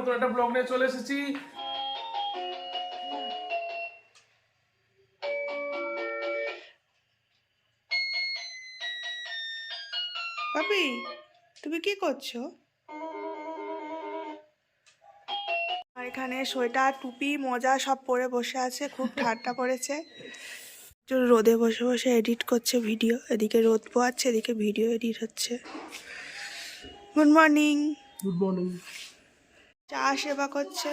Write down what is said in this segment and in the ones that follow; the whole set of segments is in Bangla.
নতুন একটা ব্লগ নিয়ে চলে এসেছি। পাপি তুমি কি করছ? আর এখানে সোয়েটার টুপি মোজা সব পরে বসে আছে খুব ঠান্ডা পড়েছে। রোদে বসে বসে এডিট করছে ভিডিও এদিকে রোদ পোয়াচ্ছে এদিকে ভিডিও এডিট হচ্ছে। গুড মর্নিং গুড মর্নিং চা সেবা করছে।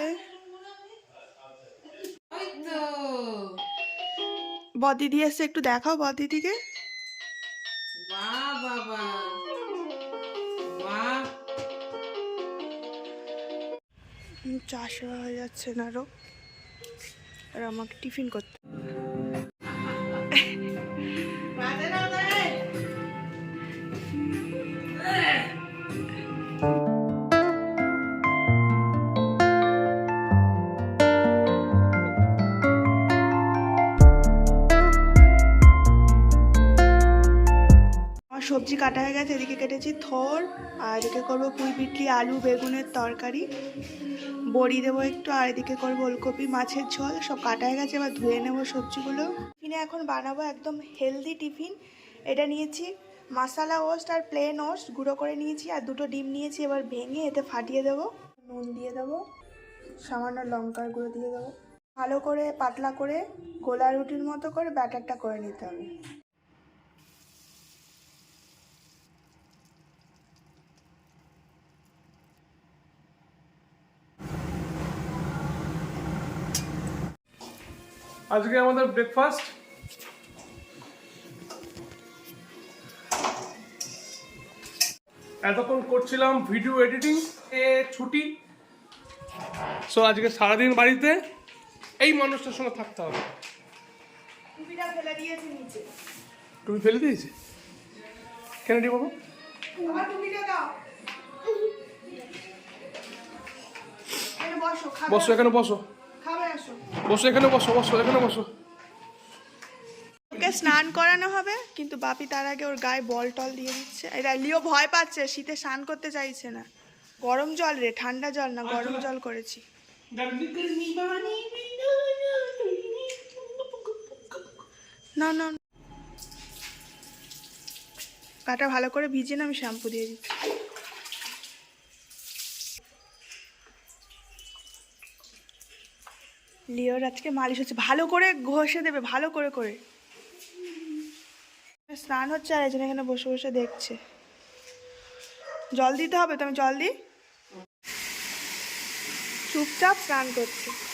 বদিদি এসে একটু দেখাও বদিদিকে চা সেবা হয়ে যাচ্ছে না আরও আর আমাকে টিফিন করতে সবজি কাটা হয়ে গেছে, এদিকে কেটেছি থোর, আর এদিকে করব পুঁই পিটলি আলু, বেগুনের তরকারি। বড়ি দেবো একটু, আর এদিকে করব ওলকপি, মাছের ঝোল, সব কাটা হয়ে গেছে, এবার ধুয়ে নেব সবজিগুলো। টিফিনে এখন বানাবো একদম হেলদি টিফিন। এটা নিয়েছি মশালা ওস্ট আর প্লেন ওস্ট গুঁড়ো করে নিয়েছি, আর দুটো ডিম নিয়েছি, এবার ভেঙে এতে ফাটিয়ে দেবো। নুন দিয়ে দেবো, সামান্য লঙ্কার গুঁড়ো দিয়ে দেবো। ভালো করে, পাতলা করে গোলা রুটির মতো করে ব্যাটারটা করে নিতে হবে। আজকে আমাদের ব্রেকফাস্ট এতক্ষণ করছিলাম ভিডিও এডিটিং এ ছুটি। সো আজকে সারাদিন বাড়িতে এই মানুষটার সঙ্গে থাকতে হবে। তুমি ফেলে দিয়েছি কেন রে বাবু? বসো এখানে বসো। বসো এখানে বসো বসো এখানে বসো। ওকে স্নান করানো হবে কিন্তু বাপি তার আগে ওর গায়ে বল টল দিয়ে দিচ্ছে। এটা লিও ভয় পাচ্ছে শীতে স্নান করতে চাইছে না। গরম জল রে ঠান্ডা জল না গরম জল করেছি। না না না। গাটা ভালো করে ভিজিয়ে না আমি শ্যাম্পু দিয়ে দিচ্ছি। লিওর আজকে মালিশ হচ্ছে। ভালো করে ঘষে দেবে, ভালো করে করে। স্নান হচ্ছে আর এখানে এখানে বসে বসে দেখছে। জল দিতে হবে তো? আমি জল দিই? চুপচাপ স্নান করছে।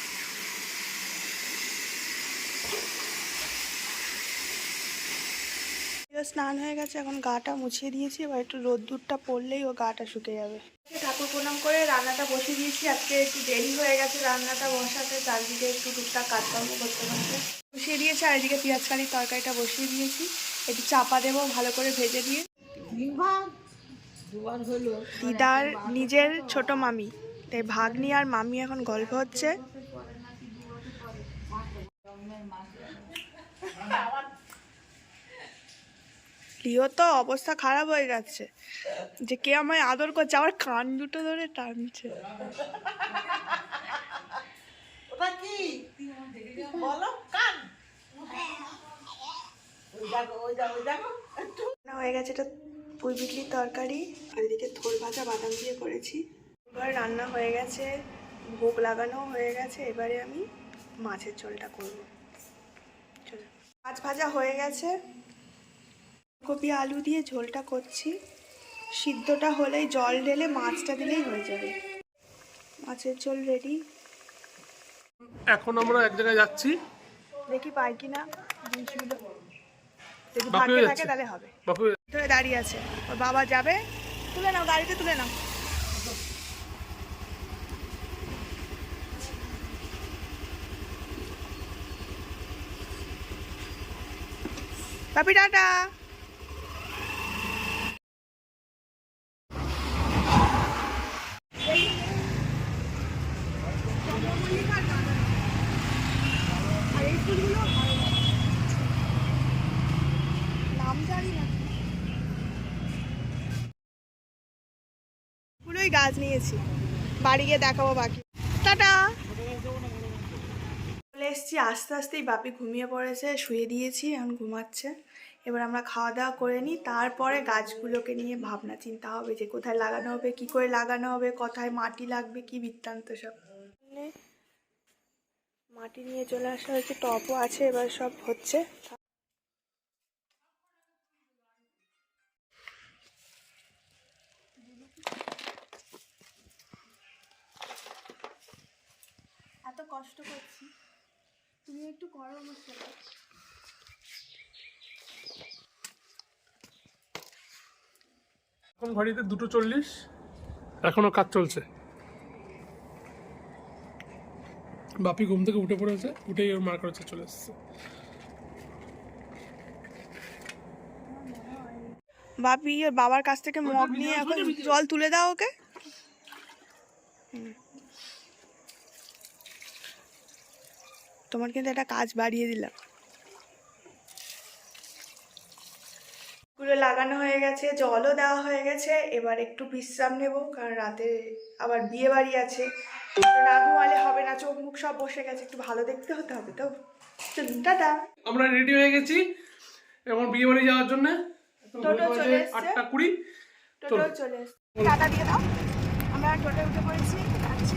স্নান হয়ে গেছে এখন গাটা মুছিয়ে দিয়েছি এবার একটু রোদ্দুরটা পড়লেই ও গাটা শুকে যাবে। ঠাকুর প্রণাম করে রান্নাটা বসিয়ে দিয়েছি আজকে একটু দেরি হয়ে গেছে রান্নাটা বসাতে চারদিকে একটু টুকটাক কাজকর্ম করতে করতে। বসিয়ে দিয়েছি আর এদিকে পেঁয়াজ কালির তরকারিটা বসিয়ে দিয়েছি একটু চাপা দেবো ভালো করে ভেজে দিয়ে। দিদার নিজের ছোট মামি তাই ভাগ্নি আর মামি এখন গল্প হচ্ছে। লিও তো অবস্থা খারাপ হয়ে যাচ্ছে। যে কে আমায় আদর করছে আমার কান দুটো ধরে টানছে। হয়ে গেছে এটা পুঁই বিটলির তরকারি। আর এদিকে থোল ভাজা বাদাম দিয়ে করেছি। এবার রান্না হয়ে গেছে ভোগ লাগানো হয়ে গেছে এবারে আমি মাছের ঝোলটা করব। চলো। মাছ ভাজা হয়ে গেছে। কপি আলু দিয়ে ঝোলটা করছি। সিদ্ধটা হলেই জল ঢেলে মাছটা দিলেই হয়ে যাবে। মাছের ঝোল রেডি এখন আমরা এক জায়গায় যাচ্ছি। দেখি পাই কি না জিনিসগুলো যদি বাপি ভাগ্যে থাকে তাহলে হবে। ধরে দাঁড়িয়ে আছে। ওর বাবা যাবে। তুলে নাও গাড়িতে তুলে নাও। পাপি টাটা। গাছ নিয়েছি। বাড়ি গিয়ে দেখাবো বাকি। টাটা! চলে এসেছি, আস্তে আস্তেই বাপি ঘুমিয়ে পড়েছে, শুয়ে দিয়েছি, এখন ঘুমাচ্ছে। এবার আমরা খাওয়া দাওয়া করে নিই, তারপরে গাছগুলোকে নিয়ে ভাবনা চিন্তা হবে যে কোথায় লাগানো হবে, কি করে লাগানো হবে, কোথায় মাটি লাগবে, কি বৃত্তান্ত সব। মাটি নিয়ে চলে আসা হয়েছে, টপও আছে, এবার সব হচ্ছে। এত কষ্ট করছি। তুমি একটু করো আমার সাথে। এখন ঘড়িতে দুটো চল্লিশ। এখনও কাজ চলছে। বাপি ঘুম থেকে উঠে পড়েছে উঠেই ওর মার কাছে চলে এসছে। বাপি ওর বাবার কাছ থেকে মগ নিয়ে এখন জল তুলে দাও ওকে। হুম। তোমার কিন্তু একটা কাজ বাড়িয়ে দিলাম। গুলো লাগানো হয়ে গেছে জলও দেওয়া হয়ে গেছে এবার একটু বিশ্রাম নেব কারণ রাতে আবার বিয়ে বাড়ি আছে। না ঘুমালে হবে না চোখ মুখ সব বসে গেছে একটু ভালো দেখতে হতে হবে তো। চলুন টাটা। আমরা রেডি হয়ে গেছি এবং বিয়ে বাড়ি যাওয়ার জন্য। টোটো চলে। আটটা কুড়ি। টোটো চলে টাটা দিয়ে দাও। আমরা টোটো উঠে পড়েছি যাচ্ছি।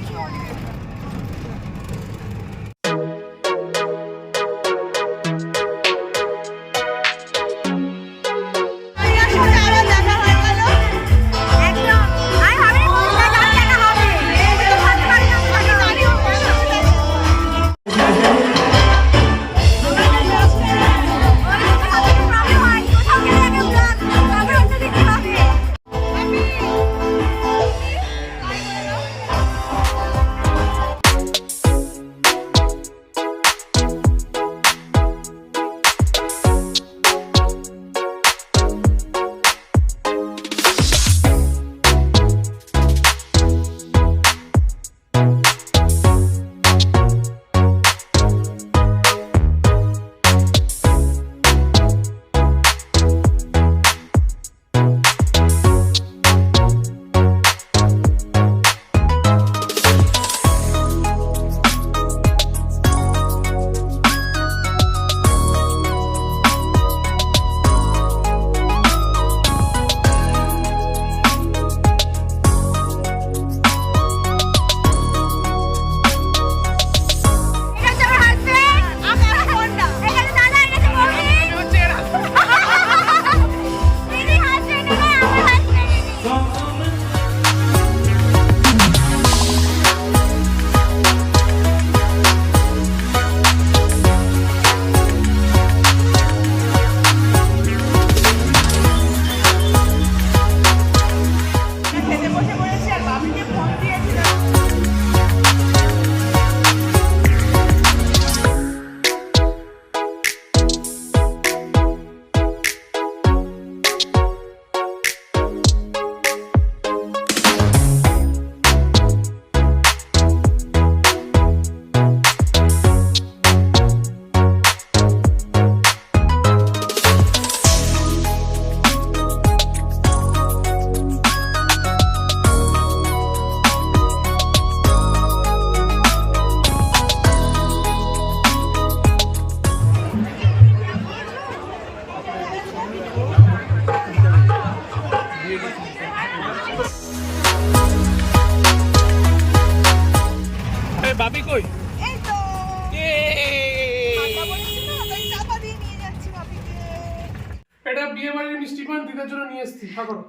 বিয়ে বাড়ির মিষ্টি পান দিদার জন্য নিয়ে এসেছি ঠাকুর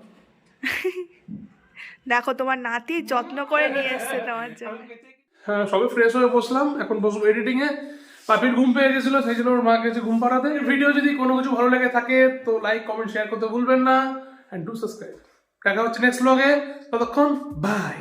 দেখো তোমার নাতি যত্ন করে নিয়ে এসছে তোমার জন্য। হ্যাঁ সবে ফ্রেশ হয়ে বসলাম এখন বসবো এডিটিং এ পাপির ঘুম পেয়ে গেছিল সেই জন্য ওর মা গেছে ঘুম পাড়াতে। ভিডিও যদি কোনো কিছু ভালো লেগে থাকে তো লাইক কমেন্ট শেয়ার করতে ভুলবেন না অ্যান্ড ডু সাবস্ক্রাইব দেখা হচ্ছে নেক্সট ব্লগে ততক্ষণ বাই